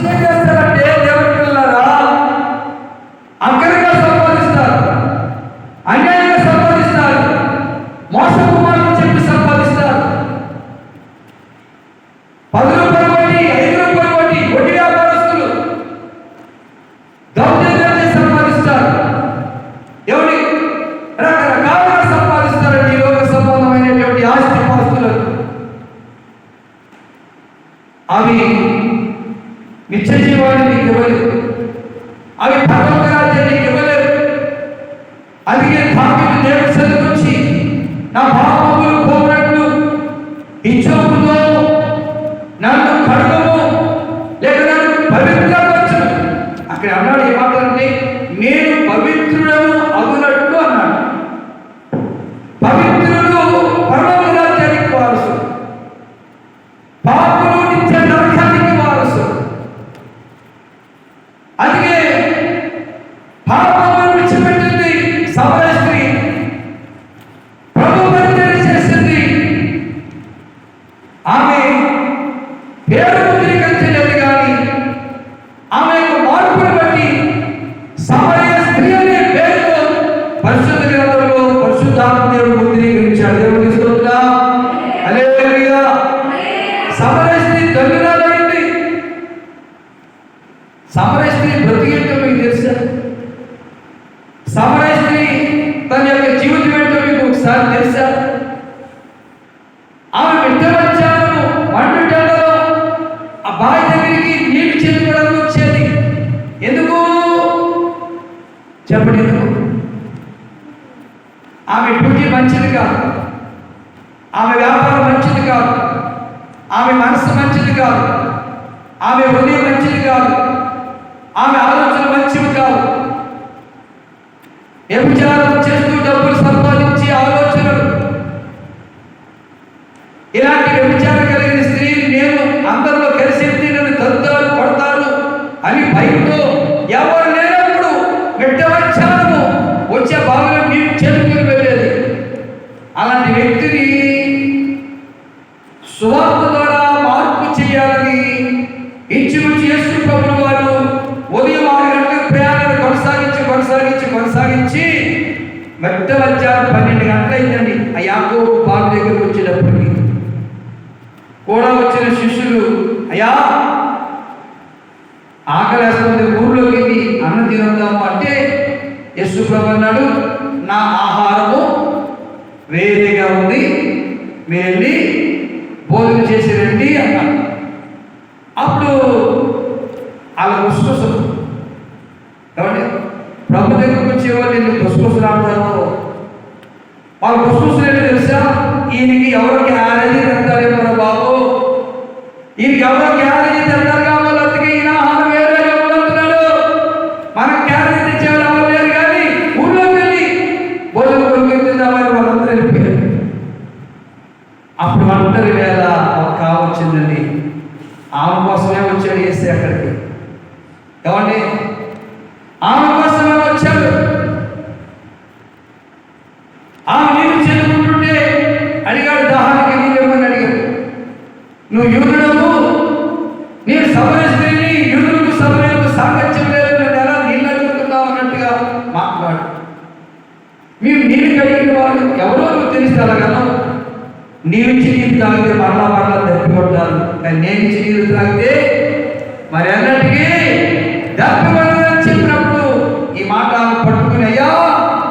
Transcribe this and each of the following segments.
ఏం నిత్య నీకు ఇవ్వలేదు అవి పరలోక రాజ్యాన్ని నీకు ఇవ్వలేదు అందుకే పాపిని దేవుడి నుంచి నా పాపములు పోనట్లు ఇచ్చోపుతో నన్ను కడుగు లేక నన్ను పవిత్రపరచు అక్కడ అన్నాడు ఏమంటారంటే నేను పవిత్రుడను అగునట్లు మార్పును బట్టి సమరయ స్త్రీ అనే పేరుతో పరిశుద్ధ గ్రంథంలో పరిశుద్ధాత్మ దేవుడు ముద్రీకరించాడు దేవుడికి స్తోత్రం హల్లెలూయా. సమరయ స్త్రీ ధన్యురాలైంది సమరయ స్త్రీ బ్రతికేంటో మీకు తెలుసా? స్త్రీ తన యొక్క జీవితం ఏంటో మీకు ఒకసారి తెలుసా? చెప్పలేదు ఆమె డ్యూటీ మంచిది కాదు. ఆమె వ్యాపారం మంచిది కాదు. ఆమె మనసు మంచిది కాదు. ఆమె హృదయం మంచిది కాదు. ఆమె ఆలోచన మంచివి కాదు. వ్యభిచారం చేస్తూ డబ్బులు సంపాదించి ఆలోచనలు. ఇలాంటి వ్యభిచారం కలిగిన స్త్రీని నేను అందరిలో కలిసి నన్ను తరుతారు కొడతారు అని భయంతో మెట్ట పన్నెండు గంటలైందండి. ఆ యాకోబు బావి దగ్గరకు వచ్చేటప్పటికి. కూడా వచ్చిన శిష్యులు అయ్యా ఆకలేస్తుంది ఊర్లోకి వెళ్ళి అన్నం తినొద్దాము. అంటే యశు అన్నాడు నా ఆహారము వేరేగా ఉంది మీరు వెళ్ళి భోజనం చేసి రండి అన్నాడు. అప్పుడు వాళ్ళ గుసగుసలు ఏమండి? ప్రభు దగ్గరకు వచ్చేవాళ్ళు నేను గుసగుసలు ఆడతారు వాళ్ళు గుసగుసలు ఏంటో తెలుసా? ఈయనకి ఎవరో క్యారేజీ తెస్తారేమో రా బాబు? ఈయనకి ఎవరో క్యారేజీ తెస్తారు కావాలి అందుకే ఈయన ఆహారం వేరే ఇవ్వబడుతున్నాడు మనకు క్యారేజీ తెచ్చేవాళ్ళు ఎవరు లేరు కానీ ఊళ్ళోకి వెళ్ళి భోజనం కొనుక్కుందామని వాళ్ళందరూ వెళ్ళిపోయారు. అప్పుడు ఒంటరి వేళ ఒక మాట్లాడు. మేము నీళ్ళు కలిగిన వాళ్ళు ఎవరో నువ్వు తెలిస్తే అలాగను నీవు ఇచ్చి నీరు తాగితే మరలా మరలా దప్పి కానీ నేను ఇచ్చి నీరు తాగితే మరి అన్నటికీ దప్పి చెప్పినప్పుడు ఈ మాట పట్టుకుని అయ్యా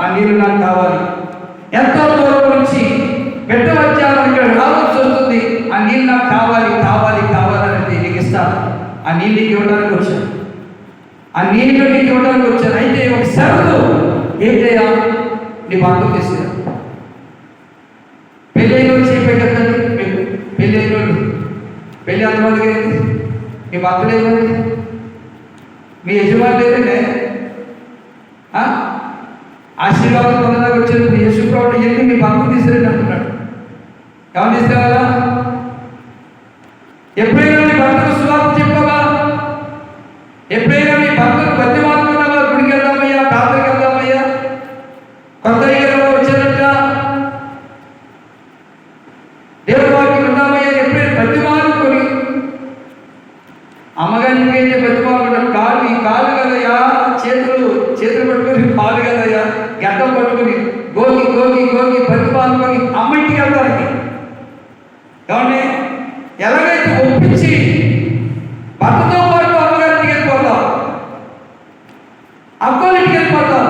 ఆ నీళ్ళు నాకు కావాలి. ఎంతో దూరం నుంచి పెద్ద వచ్చాను ఇక్కడ రావాల్సి వస్తుంది. ఆ నీళ్ళు నాకు కావాలి కావాలి కావాలని నీకు ఇస్తాను. ఆ నీళ్ళు నీకు ఇవ్వడానికి వచ్చాను. ఆ నీళ్ళు నీకు ఇవ్వడానికి వచ్చాను. షరతు ఏంటయ్యా నీ బంధు తీసుకురా పెళ్ళైన వాళ్ళు చేపెట్టద్దండి మీకు పెళ్ళైన వాళ్ళు. పెళ్ళి అంతమందికి ఏంటి? మీ భర్త లేదండి మీ యజమాని లేదండి ఆశీర్వాదం పొందడానికి వచ్చినప్పుడు యేసుప్రభుడు వెళ్ళి మీ భర్త తీసుకురండి అంటున్నాడు. ఎవరు తీసుకురావాలా? ఎప్పుడైనా మీ భర్తకు సువార్త చెప్పవా ఎప్పుడైనా మీ భర్తకు ప్రతిమా గోగి గోగి గోగి బతిమాలుకొని అమ్మ ఇంటికి వెళ్తారు కాబట్టి ఎలాగైతే ఒప్పించి భర్తతో పాటు అమ్మగారింటికి వెళ్ళిపోతాం అక్కోలింటికి వెళ్ళిపోతాం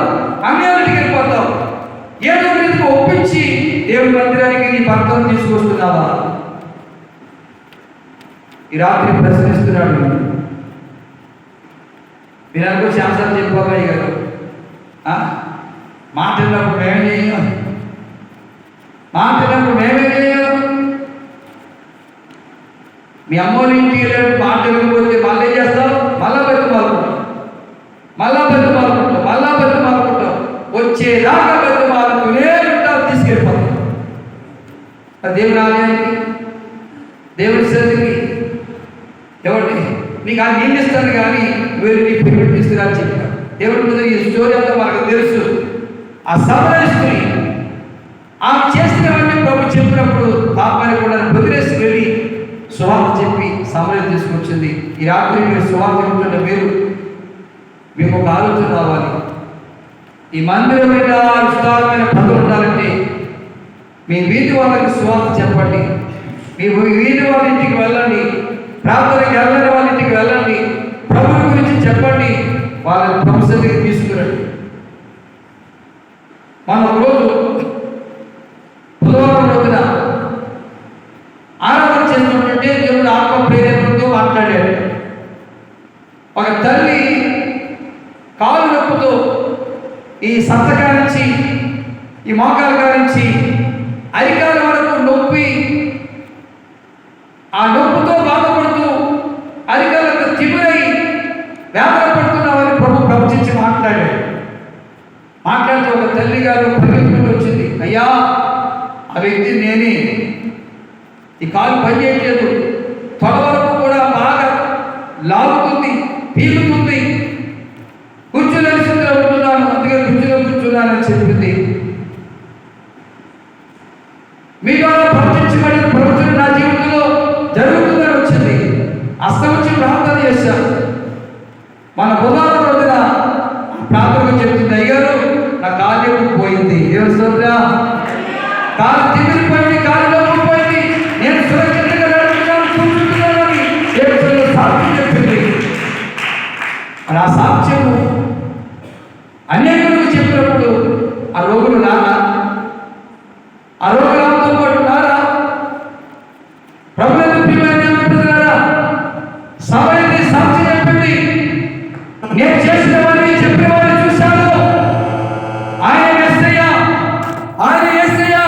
అన్నయ్యలింటికి వెళ్ళిపోతాం ఏదో రీతికి ఒప్పించి దేవుడి మందిరానికి నీ భర్తను తీసుకొస్తున్నావా? ఈ రాత్రి ప్రశ్నిస్తున్నాడు మీరు అనుకో శాస్త్రం చెప్పబాయి కదా. ఆ? మాట్లాడినప్పుడు మేమే చేయం మేమే చేయం మీ అమ్మోళ్ళ ఇంటికి వెళ్ళాడు మాట పోతే మళ్ళీ ఏం చేస్తావు మళ్ళా బతుకు మారుకుంటాం మళ్ళా బతుకు మారుకుంటాం మళ్ళా బతుకు మారుకుంటాం వచ్చేదాకా బతుకు మారుకునే ఉంటావు తీసుకెళ్ళిపోతాం అది దేవుని ఆలయానికి దేవుని సన్నిధికి ఎవరిని? నీకు ఆ నేను ఇస్తాను కానీ వీరు నీ పేరు తీసుకురా చెప్పారు దేవుడి మీద ఈ స్టోరీ అంతా మనకు తెలుసు. ఆ సమర ఆమె చేసినవన్నీ ప్రభు చెప్పినప్పుడు పాపాన్ని కూడా వదిలేసి వెళ్ళి సువార్త చెప్పి సమయం తీసుకొచ్చింది. ఈ రాత్రి మీరు సువార్త ఉంటున్న మీరు మీకు ఒక ఆలోచన రావాలి. ఈ మందిరం మీద విస్తారమైన పదవి ఉండాలంటే మీ వీధి వాళ్ళకి సువార్త చెప్పండి. మీ వీధి వాళ్ళ ఇంటికి వెళ్ళండి. ప్రార్థనకి వెళ్ళని వాళ్ళ ఇంటికి వెళ్ళండి. ప్రభుని గురించి చెప్పండి. వాళ్ళని ప్రభుత్వ తీసుకురండి. మనం రోజు బుధవారం రోజున ఆరాధన చేస్తుంటే దేవుడు ఆత్మ ప్రేరేపణతో మాట్లాడాడు ఒక తల్లి కాలు నొప్పుతో ఈ సంతకా నుంచి ఈ మోకాల నుంచి అరికాల వరకు నొప్పి ఆ నొప్పుతో బాధపడుతూ అరికాలకు తిమిరై వేదన ప్రభు ప్రవచించి మాట్లాడాడు. మాట్లాడుతూ ఒక తల్లి గారు పరిగెత్తుకుంటూ వచ్చింది. అయ్యా ఆ వ్యక్తి నేనే. ఈ కాలు పనిచేయట్లేదు. తొడ మీ ద్వారా ప్రవచించబడిన ప్రవచన నా జీవితంలో జరుగుతుందని వచ్చింది. అస్తమించి ప్రార్థన చేశాను మన బుధవారం రోజున ప్రార్థన చెప్తుంది అయ్యారు నా కాలు పోయింది? ఏం సోదరా. కాలు తిరిగిపోయింది కాలు పోయింది. నేను సురక్షితంగా నడుపుతున్నాను కూర్చుంటున్నాను అని సాక్ష్యం చెప్పింది. మరి ఆ సాక్ష్యము అనేకులకు చెప్పినప్పుడు ఆ రోగులు రారా ఆ రోగులు